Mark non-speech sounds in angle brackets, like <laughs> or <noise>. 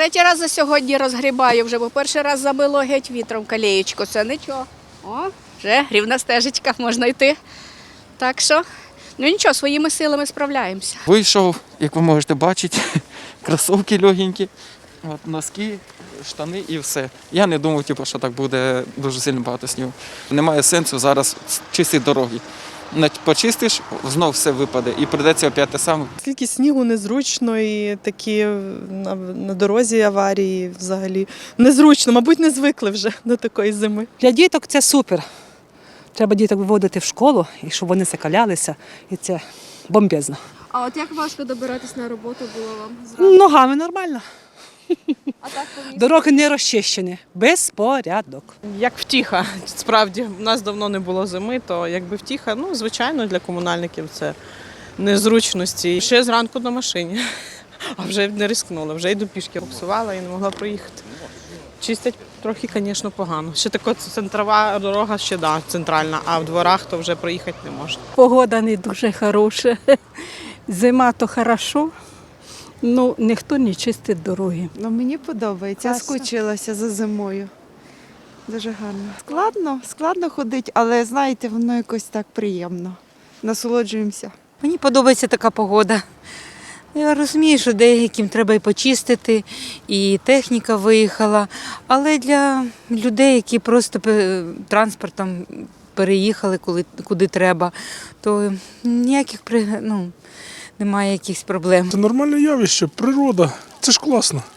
третій раз за сьогодні розгрібаю вже, бо перший раз замило геть вітром калієчку. Це нічого. О, вже рівна стежечка, можна йти. Так що, ну нічого, своїми силами справляємося. Вийшов, як ви можете бачити, <laughs> кросовки легенькі, от, носки, штани і все. Я не думав, типу, що так буде дуже сильно багато снігу. Немає сенсу зараз чистити дороги. Не почистиш, знов все випаде і прийдеться опять те саме. Скільки снігу незручно і такі на, на дорозі аварії взагалі незручно, мабуть, не звикли вже <laughs> до такої зими. Для діток це супер. Треба діток виводити в школу, і щоб вони закалялися, і це бомбезно. А от як важко добиратись на роботу було вам зранку? Ногами нормально. Дороги не розчищені. Безпорядок. Як втіха, справді, у нас давно не було зими, то якби втіха, ну, звичайно, для комунальників це незручності. Ще зранку на машині, а вже не рискнула, вже йду пішки, буксувала і не могла проїхати. Чистять трохи, звісно, погано. Ще така центрова дорога, ще да, центральна, а в дворах то вже проїхати не можна. Погода не дуже хороша. Зима то хорошо, ну ніхто не чистить дороги. Ну, мені подобається. Я скучилася за зимою. Дуже гарно. Складно, складно ходити, але знаєте, воно якось так приємно. Насолоджуємося. Мені подобається така погода. Я розумію, що деяким треба і почистити, і техніка виїхала. Але для людей, які просто транспортом переїхали, коли, куди треба, то ніяких ну, немає якихось проблем. Це нормальне явище, природа. Це ж класно.